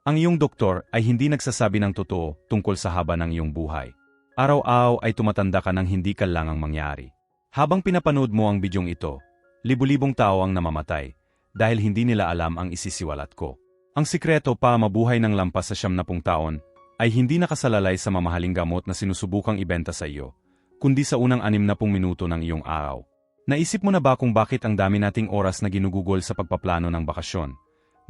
Ang iyong doktor ay hindi nagsasabi ng totoo tungkol sa haba ng iyong buhay. Araw-araw ay tumatanda ka ng hindi kailangang mangyari. Habang pinapanood mo ang bidyong ito, libu-libong tao ang namamatay dahil hindi nila alam ang isisiwalat ko. Ang sikreto pa mabuhay ng lampas sa siyam na pung taon ay hindi nakasalalay sa mamahaling gamot na sinusubukang ibenta sa iyo, kundi sa unang anim na minuto ng iyong araw. Naisip mo na ba kung bakit ang dami nating oras na ginugugol sa pagpaplano ng bakasyon?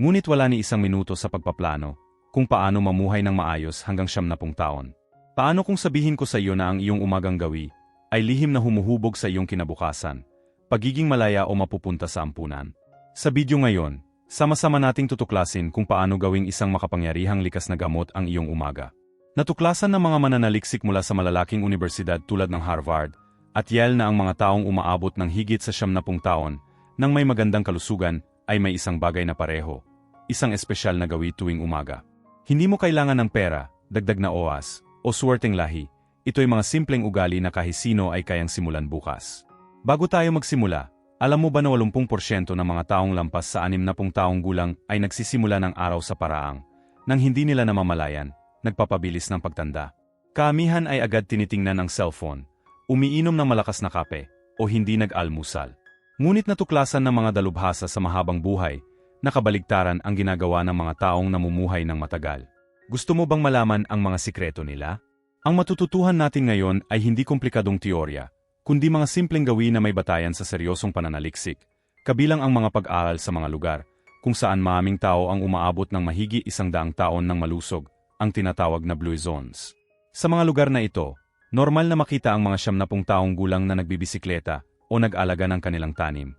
Ngunit wala ni isang minuto sa pagpaplano kung paano mamuhay ng maayos hanggang siyam na pung taon. Paano kung sabihin ko sa iyo na ang iyong umagang gawi ay lihim na humuhubog sa iyong kinabukasan, pagiging malaya o mapupunta sa ampunan? Sa video ngayon, sama-sama nating tutuklasin kung paano gawing isang makapangyarihang likas na gamot ang iyong umaga. Natuklasan ng mga mananaliksik mula sa malalaking universidad tulad ng Harvard at Yale na ang mga taong umaabot ng higit sa siyam na pung taon nang may magandang kalusugan ay may isang bagay na pareho, isang espesyal na gawi tuwing umaga. Hindi mo kailangan ng pera, dagdag na oas, o suwerteng lahi, ito'y mga simpleng ugali na kahit sino ay kayang simulan bukas. Bago tayo magsimula, alam mo ba na 80% ng mga taong lampas sa 60 taong gulang ay nagsisimula ng araw sa paraang, nang hindi nila namamalayan, nagpapabilis ng pagtanda. Kaamihan ay agad tinitingnan ang cellphone, umiinom ng malakas na kape, o hindi nag-almusal. Ngunit natuklasan ng mga dalubhasa sa mahabang buhay, na kabaligtaran ang ginagawa ng mga taong namumuhay ng matagal. Gusto mo bang malaman ang mga sikreto nila? Ang matututuhan natin ngayon ay hindi komplikadong teorya, kundi mga simpleng gawin na may batayan sa seryosong pananaliksik, kabilang ang mga pag-aaral sa mga lugar, kung saan maaming tao ang umaabot ng mahigi isang daang taon ng malusog, ang tinatawag na blue zones. Sa mga lugar na ito, Normal na makita ang mga siyam na pung taong gulang na nagbibisikleta o nag-alaga ng kanilang tanim,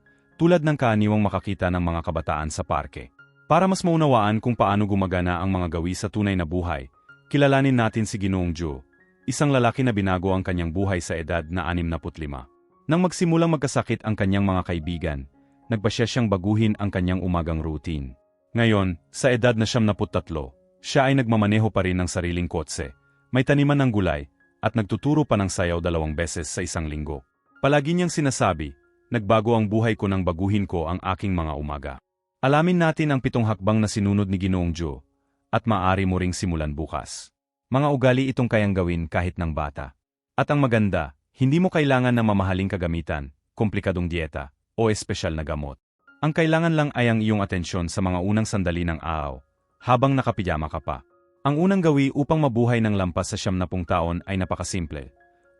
tulad ng kaaniwang makakita ng mga kabataan sa parke. Para mas maunawaan kung paano gumagana ang mga gawi sa tunay na buhay, kilalanin natin si Ginoong Joe, isang lalaki na binago ang kanyang buhay sa edad na 65. Nang magsimulang magkasakit ang kanyang mga kaibigan, nagpasya siyang baguhin ang kanyang umagang routine. Ngayon, sa edad na 73, siya ay nagmamaneho pa rin ng sariling kotse, may taniman ng gulay, at nagtuturo pa ng sayaw dalawang beses sa isang linggo. Palagi niyang sinasabi, nagbago ang buhay ko nang baguhin ko ang aking mga umaga. Alamin natin ang pitong hakbang na sinunod ni Ginoong Joe, at maaari mo ring simulan bukas. Mga ugali itong kayang gawin kahit ng bata. At ang maganda, hindi mo kailangan ng mamahaling kagamitan, komplikadong dieta, o espesyal na gamot. Ang kailangan lang ay ang iyong atensyon sa mga unang sandali ng araw, habang nakapijama ka pa. Ang unang gawi upang mabuhay ng lampas sa siyam na pung taon ay napakasimple.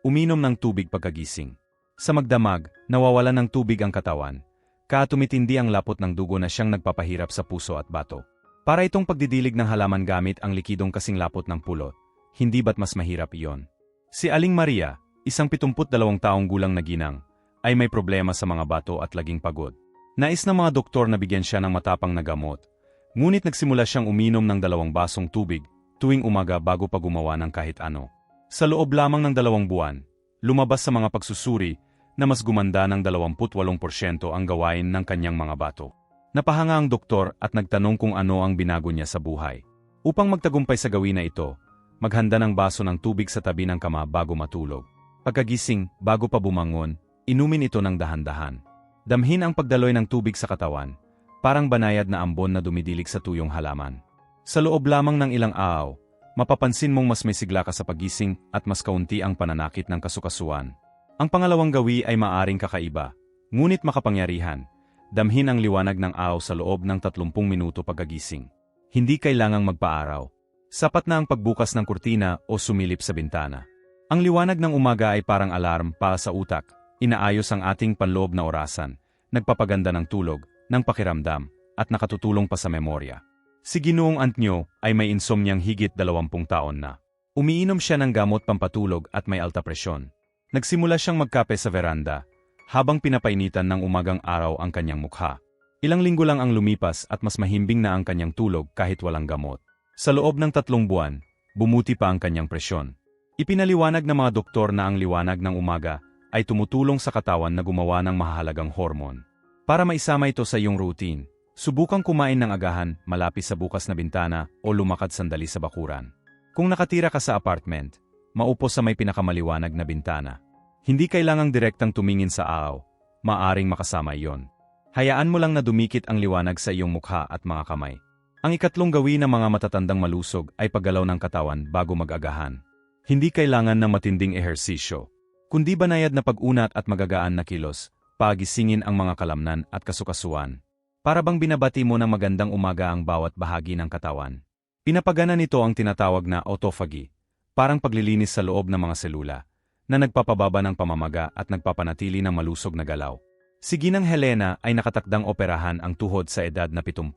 Uminom ng tubig pagkagising. Sa magdamag, nawawalan ng tubig ang katawan. Katumitindi ang lapot ng dugo na siyang nagpapahirap sa puso at bato. Para itong pagdidilig ng halaman gamit ang likidong kasing lapot ng pulot, hindi ba't mas mahirap iyon? Si Aling Maria, isang 72 taong gulang na ginang, ay may problema sa mga bato at laging pagod. Nais ng mga doktor na bigyan siya ng matapang na gamot, Ngunit nagsimula siyang uminom ng dalawang basong tubig tuwing umaga bago pa gumawa ng kahit ano. Sa loob lamang ng dalawang buwan, lumabas sa mga pagsusuri na mas gumanda ng 28% ang gawain ng kanyang mga bato. Napahanga ang doktor at nagtanong kung ano ang binago niya sa buhay. Upang magtagumpay sa gawin na ito, maghanda ng baso ng tubig sa tabi ng kama bago matulog. Pagkagising, bago pa bumangon, inumin ito ng dahan-dahan. Damhin ang pagdaloy ng tubig sa katawan, parang banayad na ambon na dumidilig sa tuyong halaman. Sa loob lamang ng ilang araw, mapapansin mong mas may sigla ka sa pagising at mas kaunti ang pananakit ng kasukasuan. Ang pangalawang gawi ay maaring kakaiba, ngunit makapangyarihan. Damhin ang liwanag ng araw sa loob ng 30 minuto pagkagising. Hindi kailangang magpaaraw. Sapat na ang pagbukas ng kurtina o sumilip sa bintana. Ang liwanag ng umaga ay parang alarm para sa utak, inaayos ang ating panloob na orasan, nagpapaganda ng tulog, ng pakiramdam, at nakatutulong pa sa memorya. Si Ginoong Antnyo ay may insomniang higit dalawampung taon na. Umiinom siya ng gamot pampatulog at may alta presyon. Nagsimula siyang magkape sa veranda, habang pinapainitan ng umagang araw ang kanyang mukha. Ilang linggo lang ang lumipas at mas mahimbing na ang kanyang tulog kahit walang gamot. Sa loob ng tatlong buwan, bumuti pa ang kanyang presyon. Ipinaliwanag ng mga doktor na ang liwanag ng umaga ay tumutulong sa katawan na gumawa ng mahalagang hormon. Para maisama ito sa iyong routine, subukang kumain ng agahan malapit sa bukas na bintana o lumakad sandali sa bakuran. Kung nakatira ka sa apartment, maupo sa may pinakamaliwanag na bintana. Hindi kailangang direktang tumingin sa araw, maaring makasama iyon. Hayaan mo lang na dumikit ang liwanag sa iyong mukha at mga kamay. Ang ikatlong gawin ng mga matatandang malusog ay paggalaw ng katawan bago mag-agahan. Hindi kailangan ng matinding ehersisyo, kundi banayad na pag-unat at magagaan na kilos, pagisingin ang mga kalamnan at kasukasuan. Para bang binabati mo ng magandang umaga ang bawat bahagi ng katawan. Pinapagana nito ang tinatawag na autophagy, parang paglilinis sa loob ng mga selula, na nagpapababa ng pamamaga at nagpapanatili ng malusog na galaw. Si Ginang Helena ay nakatakdang operahan ang tuhod sa edad na 70.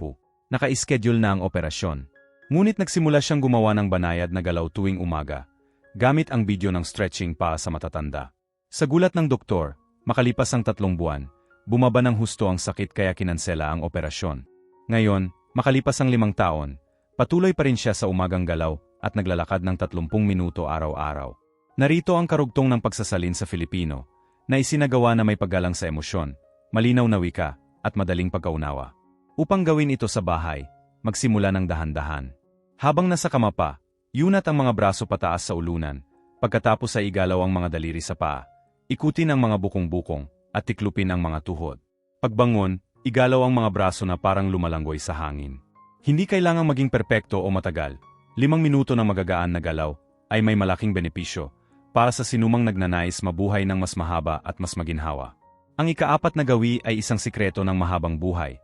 Naka-schedule na ang operasyon. Ngunit nagsimula siyang gumawa ng banayad na galaw tuwing umaga, gamit ang video ng stretching pa sa matatanda. Sa gulat ng doktor, makalipas ang tatlong buwan, bumaba ng husto ang sakit kaya kinansela ang operasyon. Ngayon, makalipas ang limang taon, patuloy pa rin siya sa umagang galaw at naglalakad ng 30 minuto araw-araw. Narito ang karugtong ng pagsasalin sa Filipino, na isinagawa na may paggalang sa emosyon, malinaw na wika, at madaling pagkaunawa. Upang gawin ito sa bahay, magsimula ng dahan-dahan. Habang nasa kama pa, yunat ang mga braso pataas sa ulunan, pagkatapos ay igalaw ang mga daliri sa paa, ikutin ang mga bukong-bukong, at tiklupin ang mga tuhod. Pagbangon, igalaw ang mga braso na parang lumalanggoy sa hangin. Hindi kailangang maging perpekto o matagal. Limang minuto ng magagaan na galaw ay may malaking benepisyo para sa sinumang nagnanais mabuhay ng mas mahaba at mas maginhawa. Ang ikaapat na gawi ay isang sikreto ng mahabang buhay,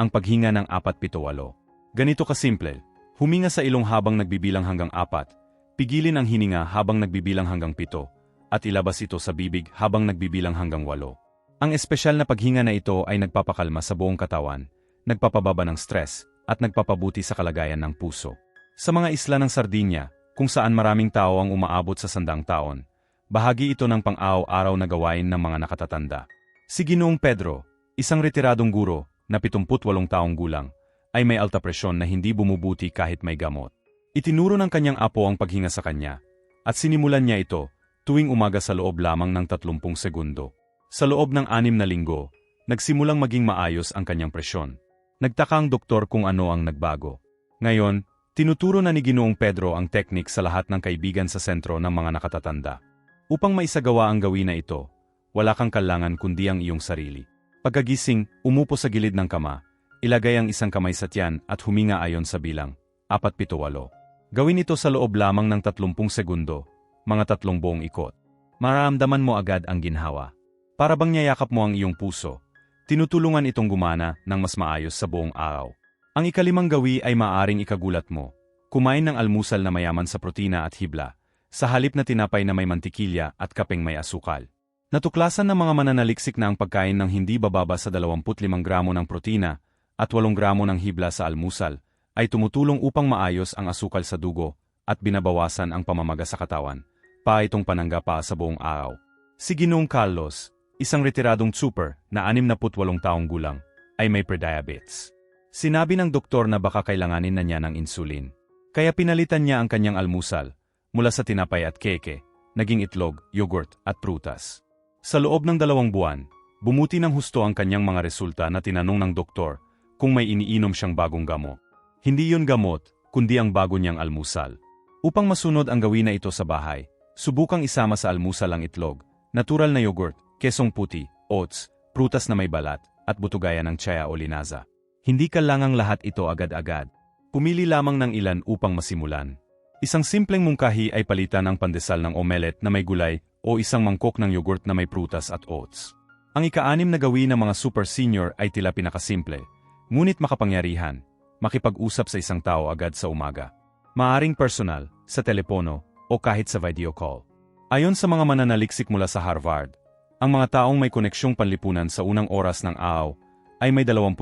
ang paghinga ng 4-7-8. Ganito kasimple, huminga sa ilong habang nagbibilang hanggang 4, pigilin ang hininga habang nagbibilang hanggang 7, at ilabas ito sa bibig habang nagbibilang hanggang 8. Ang espesyal na paghinga na ito ay nagpapakalma sa buong katawan, nagpapababa ng stress, at nagpapabuti sa kalagayan ng puso. Sa mga isla ng Sardinia, kung saan maraming tao ang umaabot sa sandang taon, bahagi ito ng pang-araw-araw na gawain ng mga nakatatanda. Si Ginoong Pedro, isang retiradong guro, na 78 taong gulang, ay may alta presyon na hindi bumubuti kahit may gamot. Itinuro ng kanyang apo ang paghinga sa kanya, at sinimulan niya ito tuwing umaga sa loob lamang ng 30 segundo. Sa loob ng anim na linggo, nagsimulang maging maayos ang kanyang presyon. Nagtaka ang doktor kung ano ang nagbago. Ngayon, tinuturo na ni Ginoong Pedro ang teknik sa lahat ng kaibigan sa sentro ng mga nakatatanda. Upang maisagawa ang gawin na ito, wala kang kailangan kundi ang iyong sarili. Pagkagising, umupo sa gilid ng kama, ilagay ang isang kamay sa tiyan at huminga ayon sa bilang, 4-7-8. Gawin ito sa loob lamang ng 30 segundo, mga tatlong buong ikot. Mararamdaman mo agad ang ginhawa. Para bang niyayakap mo ang iyong puso, tinutulungan itong gumana ng mas maayos sa buong araw. Ang ikalimang gawi ay maaring ikagulat mo. Kumain ng almusal na mayaman sa protina at hibla, sa halip na tinapay na may mantikilya at kapeng may asukal. Natuklasan ng mga mananaliksik na ang pagkain ng hindi bababa sa 25 gramo ng protina at 8 gramo ng hibla sa almusal ay tumutulong upang maayos ang asukal sa dugo at binabawasan ang pamamaga sa katawan, pa itong panangga pa sa buong araw. Si Ginoong Carlos, isang retiradong super na 68 taong gulang, ay may prediabetes. Sinabi ng doktor na baka kailanganin na niya ng insulin. Kaya pinalitan niya ang kanyang almusal, mula sa tinapay at keke, naging itlog, yogurt at prutas. Sa loob ng dalawang buwan, bumuti ng husto ang kanyang mga resulta na tinanong ng doktor kung may iniinom siyang bagong gamot. Hindi yun gamot, kundi ang bago niyang almusal. Upang masunod ang gawin na ito sa bahay, subukang isama sa almusal ang itlog, natural na yogurt, kesong puti, oats, prutas na may balat, at butugaya ng tsaya o linaza. Hindi kailangang lahat ito agad-agad. Pumili lamang ng ilan upang masimulan. Isang simpleng mungkahi ay palitan ng pandesal ng omelet na may gulay o isang mangkok ng yogurt na may prutas at oats. Ang ika-anim na gawin ng mga super senior ay tila pinakasimple, ngunit makapangyarihan, makipag-usap sa isang tao agad sa umaga. Maaring personal, sa telepono, o kahit sa video call. Ayon sa mga mananaliksik mula sa Harvard, ang mga taong may koneksyong panlipunan sa unang oras ng araw ay may 20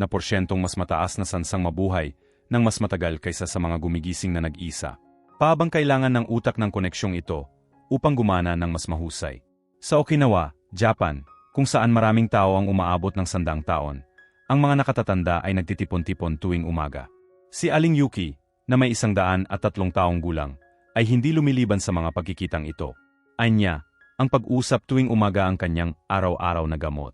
na porsyentong mas mataas na sansang mabuhay ng mas matagal kaysa sa mga gumigising na nag-isa. Paabang kailangan ng utak ng koneksyong ito upang gumana ng mas mahusay. Sa Okinawa, Japan, kung saan maraming tao ang umaabot ng sandang taon, ang mga nakatatanda ay nagtitipon-tipon tuwing umaga. Si Aling Yuki, na may isang daan at tatlong taong gulang, ay hindi lumiliban sa mga pagkikitang ito. Anya, ang pag-usap tuwing umaga ang kanyang araw-araw na gamot.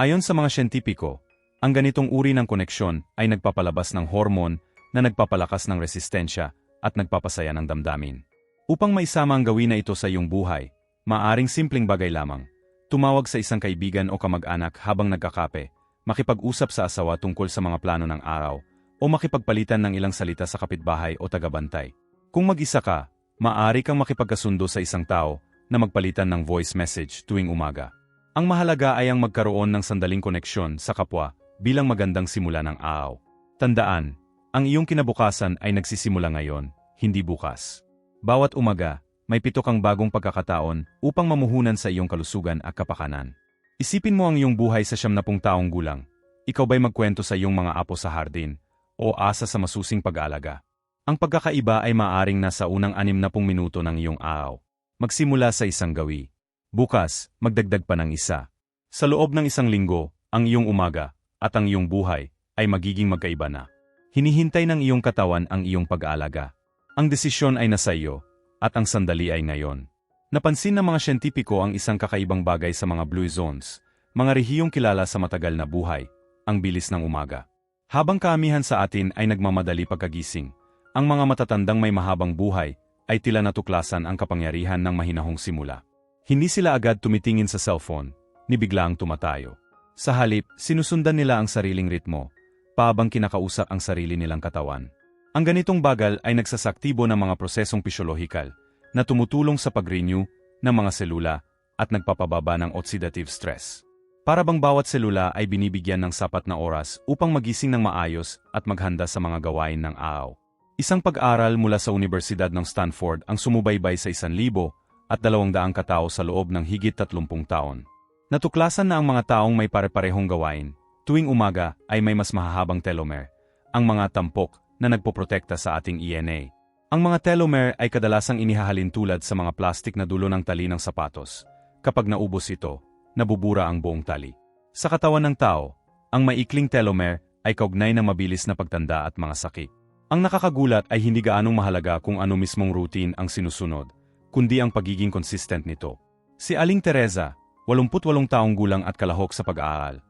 Ayon sa mga siyentipiko, ang ganitong uri ng koneksyon ay nagpapalabas ng hormon na nagpapalakas ng resistensya at nagpapasaya ng damdamin. Upang maisama ang gawin na ito sa iyong buhay, maaring simpleng bagay lamang. Tumawag sa isang kaibigan o kamag-anak habang nagkakape, makipag-usap sa asawa tungkol sa mga plano ng araw, o makipagpalitan ng ilang salita sa kapitbahay o tagabantay. Kung mag-isa ka, maaari kang makipagkasundo sa isang tao na magpalitan ng voice message tuwing umaga. Ang mahalaga ay ang magkaroon ng sandaling koneksyon sa kapwa bilang magandang simula ng araw. Tandaan, ang iyong kinabukasan ay nagsisimula ngayon, hindi bukas. Bawat umaga, may pito kang bagong pagkakataon upang mamuhunan sa iyong kalusugan at kapakanan. Isipin mo ang iyong buhay sa siyam na pung taong gulang. Ikaw ba'y magkwento sa iyong mga apo sa hardin o asa sa masusing pag-aalaga? Ang pagkakaiba ay maaring nasa unang anim na pung minuto ng iyong araw. Magsimula sa isang gawi. Bukas, magdagdag pa ng isa. Sa loob ng isang linggo, ang iyong umaga at ang iyong buhay ay magiging magkaiba na. Hinihintay ng iyong katawan ang iyong pag-aalaga. Ang desisyon ay nasa iyo, at ang sandali ay ngayon. Napansin ng mga siyentipiko ang isang kakaibang bagay sa mga blue zones, mga rehiyong kilala sa matagal na buhay, ang bilis ng umaga. Habang kaamihan sa atin ay nagmamadali pagkagising, ang mga matatandang may mahabang buhay ay tila natuklasan ang kapangyarihan ng mahinahong simula. Hindi sila agad tumitingin sa cellphone, ni biglaang tumatayo. Sa halip, sinusundan nila ang sariling ritmo, paabang kinakausap ang sarili nilang katawan. Ang ganitong bagal ay nagsasaktibo ng mga prosesong pisyolohikal na tumutulong sa pag-renew ng mga selula at nagpapababa ng oxidative stress. Para bang bawat selula ay binibigyan ng sapat na oras upang magising ng maayos at maghanda sa mga gawain ng araw. Isang pag-aral mula sa Universidad ng Stanford ang sumubaybay sa isan libo at dalawang daang katao sa loob ng higit tatlumpung taon. Natuklasan na ang mga taong may pare-parehong gawain, tuwing umaga ay may mas mahahabang telomere, ang mga tampok na nagpoprotekta sa ating ENA. Ang mga telomere ay kadalasang inihahalin tulad sa mga plastik na dulo ng tali ng sapatos. Kapag naubos ito, nabubura ang buong tali. Sa katawan ng tao, ang maikling telomere ay kaugnay ng mabilis na pagtanda at mga sakit. Ang nakakagulat ay hindi gaanong mahalaga kung ano mismong routine ang sinusunod, kundi ang pagiging consistent nito. Si Aling Teresa, 88 taong gulang at kalahok sa pag-aaral,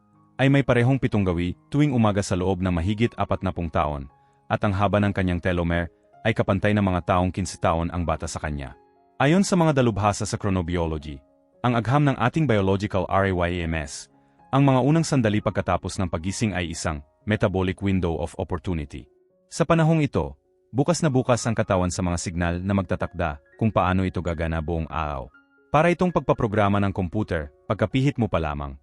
ay may parehong pitong gawi tuwing umaga sa loob ng mahigit 40 taon, at ang haba ng kanyang telomere ay kapantay ng mga taong 15 taon ang bata sa kanya. Ayon sa mga dalubhasa sa chronobiology, ang agham ng ating biological RAYMS, ang mga unang sandali pagkatapos ng pagising ay isang metabolic window of opportunity. Sa panahong ito, bukas na bukas ang katawan sa mga signal na magtatakda kung paano ito gagana buong araw. Para itong pagpaprograma ng komputer, pagkapihit mo pa lamang,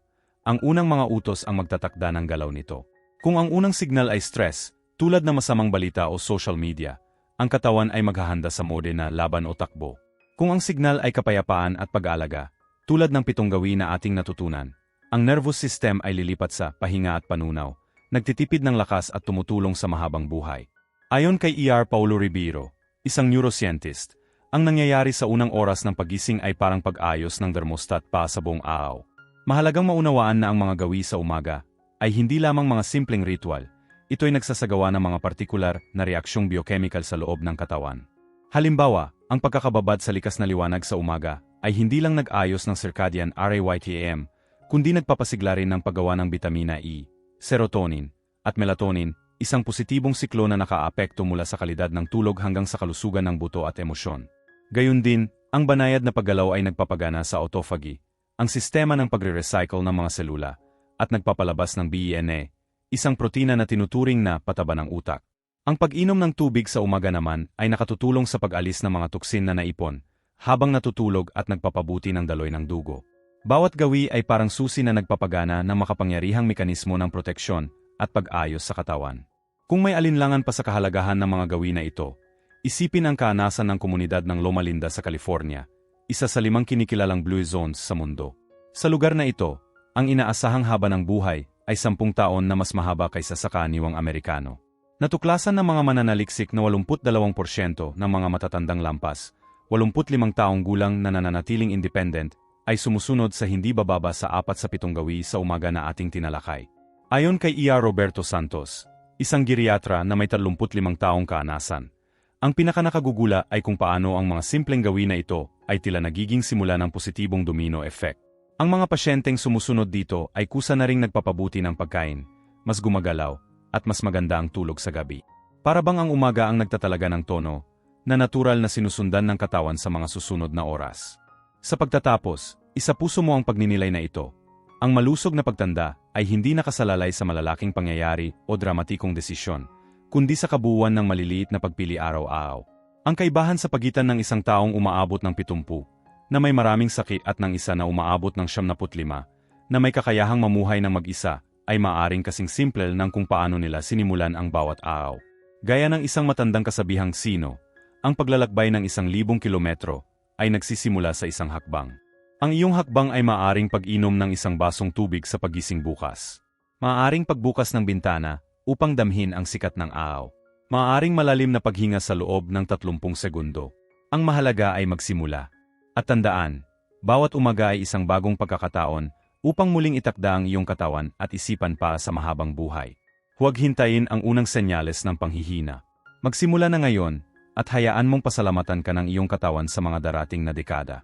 ang unang mga utos ang magtatakda ng galaw nito. Kung ang unang signal ay stress, tulad ng masamang balita o social media, ang katawan ay maghahanda sa mode na laban o takbo. Kung ang signal ay kapayapaan at pag-aalaga, tulad ng pitong gawin na ating natutunan, ang nervous system ay lilipat sa pahinga at panunaw, nagtitipid ng lakas at tumutulong sa mahabang buhay. Ayon kay E.R. Paulo Ribeiro, isang neuroscientist, ang nangyayari sa unang oras ng pagising ay parang pag-ayos ng thermostat pa sa buong araw. Mahalagang maunawaan na ang mga gawi sa umaga ay hindi lamang mga simpleng ritual, ito'y nagsasagawa ng mga partikular na reaksyong biochemical sa loob ng katawan. Halimbawa, ang pagkakababad sa likas na liwanag sa umaga ay hindi lang nag-ayos ng circadian RAYTAM, kundi nagpapasigla rin ng paggawa ng vitamina E, serotonin, at melatonin, isang positibong siklo na nakaapekto mula sa kalidad ng tulog hanggang sa kalusugan ng buto at emosyon. Gayun din, ang banayad na paggalaw ay nagpapagana sa autophagy, ang sistema ng pagre-recycle ng mga selula, at nagpapalabas ng BENA, isang protina na tinuturing na pataba ng utak. Ang pag-inom ng tubig sa umaga naman ay nakatutulong sa pag-alis ng mga tuksin na naipon, habang natutulog at nagpapabuti ng daloy ng dugo. Bawat gawi ay parang susi na nagpapagana ng makapangyarihang mekanismo ng proteksyon at pag-ayos sa katawan. Kung may alinlangan pa sa kahalagahan ng mga gawi na ito, Isipin ang kaanasan ng komunidad ng Loma Linda sa California, isa sa limang kinikilalang blue zones sa mundo. Sa lugar na ito, ang inaasahang haba ng buhay ay sampung taon na mas mahaba kaysa sa kaniwang Amerikano. Natuklasan ng mga mananaliksik na 82% ng mga matatandang lampas, 85 taong gulang na nananatiling independent, ay sumusunod sa hindi bababa sa apat sa pitong gawi sa umaga na ating tinalakay. Ayon kay Ia Roberto Santos, isang geriatra na may 35 taong kaanasan, ang pinakanakagugula ay kung paano ang mga simpleng gawin na ito ay tila nagiging simula ng positibong domino effect. Ang mga pasyenteng sumusunod dito ay kusa na ring nagpapabuti ng pagkain, mas gumagalaw, at mas maganda ang tulog sa gabi. Para bang ang umaga ang nagtatalaga ng tono, na natural na sinusundan ng katawan sa mga susunod na oras. Sa pagtatapos, isa puso mo ang pagninilay na ito. Ang malusog na pagtanda ay hindi nakasalalay sa malalaking pangyayari o dramatikong desisyon, kundi sa kabuuan ng maliliit na pagpili araw-araw. Ang kaibahan sa pagitan ng isang taong umaabot ng 70, na may maraming sakit at ng isa na umaabot ng 75, na may kakayahang mamuhay ng mag-isa, ay maaring kasing simple ng kung paano nila sinimulan ang bawat araw. Gaya ng isang matandang kasabihang sino, ang paglalakbay ng isang libong kilometro ay nagsisimula sa isang hakbang. Ang iyong hakbang ay maaring pag-inom ng isang basong tubig sa pagising bukas. Maaring pagbukas ng bintana upang damhin ang sikat ng araw. Maaring malalim na paghinga sa loob ng 30 segundo. Ang mahalaga ay magsimula. At tandaan, bawat umaga ay isang bagong pagkakataon upang muling itakda ang iyong katawan at isipan para sa mahabang buhay. Huwag hintayin ang unang senyales ng panghihina. Magsimula na ngayon at hayaan mong pasalamatan ka ng iyong katawan sa mga darating na dekada.